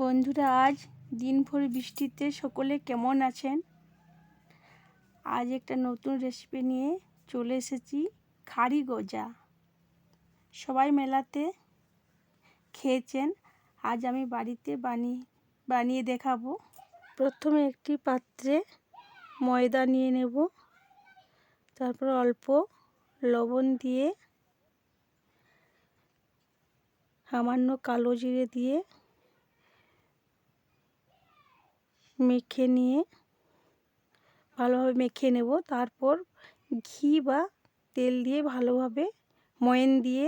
বন্ধুরা, আজ দিনভর বৃষ্টিতে সকলে কেমন আছেন? আজ একটা নতুন রেসিপি নিয়ে চলে এসেছি, খাড়ি গজা। সবাই মেলাতে খেয়েছেন, আজ আমি বাড়িতে বানিয়ে বানিয়ে দেখাবো। প্রথমে একটি পাত্রে ময়দা নিয়ে নেব, তারপর অল্প লবণ দিয়ে, সামান্য কালো জিরে দিয়ে মেখে নিয়ে ভালোভাবে মেখে নেব। তারপর ঘি বা তেল দিয়ে ভালোভাবে ময়ন দিয়ে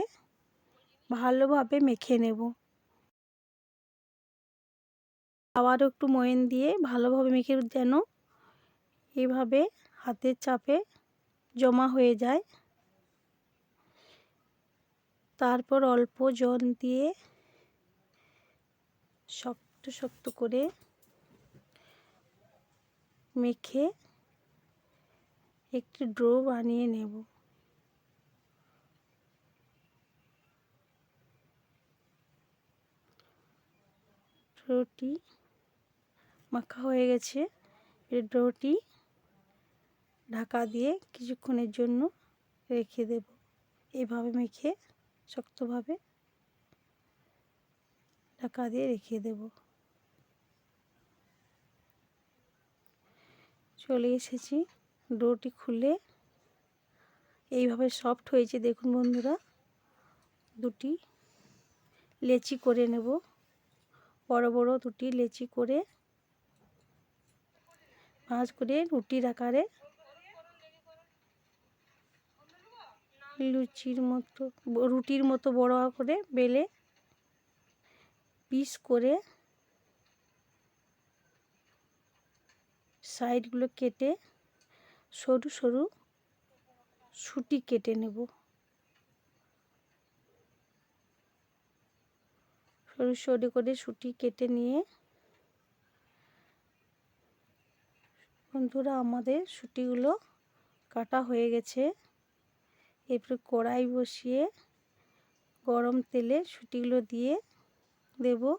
ভালোভাবে মেখে নেব। আবারও একটু ময়ন দিয়ে ভালোভাবে মেখে যেন এভাবে হাতের চাপে জমা হয়ে যায়। তারপর অল্প জল দিয়ে শক্ত শক্ত করে মেখে একটি ড্রো বানিয়ে নেব। ড্রোটি মাখা হয়ে গেছে। এই ড্রোটি ঢাকা দিয়ে কিছুক্ষণের জন্য রেখে দেব। এভাবে মেখে শক্তভাবে ঢাকা দিয়ে রেখে দেবো। চলে এসেছি ডোটি খুলে। এইভাবে সফট হয়েছে, দেখুন বন্ধুরা। দুটি লেচি করে নেব। বড় বড় দুটি লেচি করে, ভাঁজ করে রুটির আকারে লুচির মতো, রুটির মতো বড় করে বেলে পিস করে সাইডগুলো কেটে সরু সরু সুটি কেটে নেব। সরু সরু করে সুটি কেটে নিয়ে বন্ধুরা আমাদের সুটিগুলো কাটা হয়ে গেছে। এরপরে কড়াই বসিয়ে গরম তেলে সুটিগুলো দিয়ে দেবো।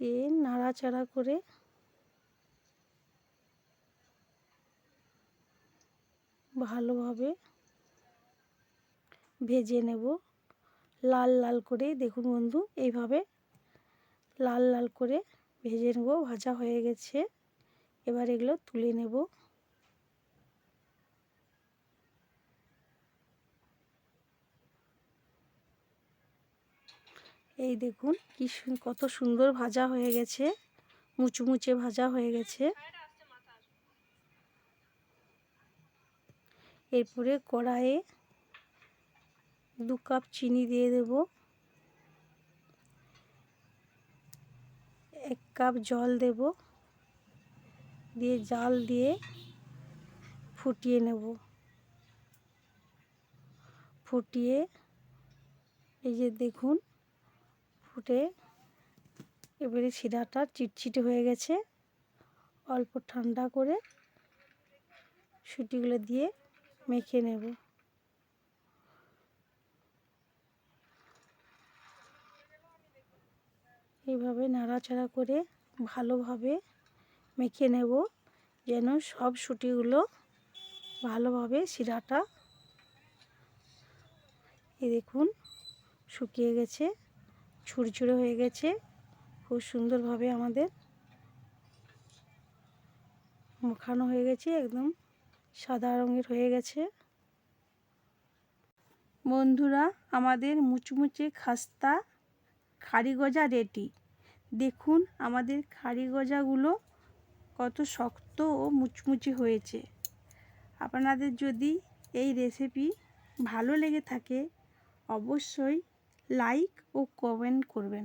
দিয়ে নাড়াচাড়া করে ভালোভাবে ভেজে নেব। লাল লাল করে দেখুন বন্ধু, এইভাবে লাল লাল করে ভেজে নেব, ভাজা হয়ে গেছে। এবার এগুলো তুলে নেব। এই দেখুন, কি কত সুন্দর ভাজা হয়ে গেছে, মুচমুচে ভাজা হয়ে গেছে। এরপরে কড়াইয়ে দু কাপ চিনি দিয়ে দেব। এক কাপ জল দেব। দিয়ে জাল দিয়ে ফুটিয়ে নেব। ফুটিয়ে এই যে দেখুন ফুটে এবারে শিরাটা চিটচিটে হয়ে গেছে। অল্প ঠান্ডা করে সুটিগুলো দিয়ে মেখে নেব। এইভাবে নাড়াচাড়া করে ভালোভাবে মেখে নেব যেন সব সুটিগুলো ভালোভাবে শিরাটা এই দেখুন শুকিয়ে গেছে। ছুড়ছুড়ে হয়ে গেছে। খুব সুন্দরভাবে আমাদের মাখানো হয়ে গেছে, একদম সাদা রঙের হয়ে গেছে। বন্ধুরা, আমাদের মুচমুচে খাস্তা খাড়ি গজা রেডি। দেখুন আমাদের খাড়ি গজাগুলো কত শক্ত ও মুচমুচে হয়েছে। আপনাদের যদি এই রেসিপি ভালো লেগে থাকে, অবশ্যই লাইক ও কমেন্ট করবেন।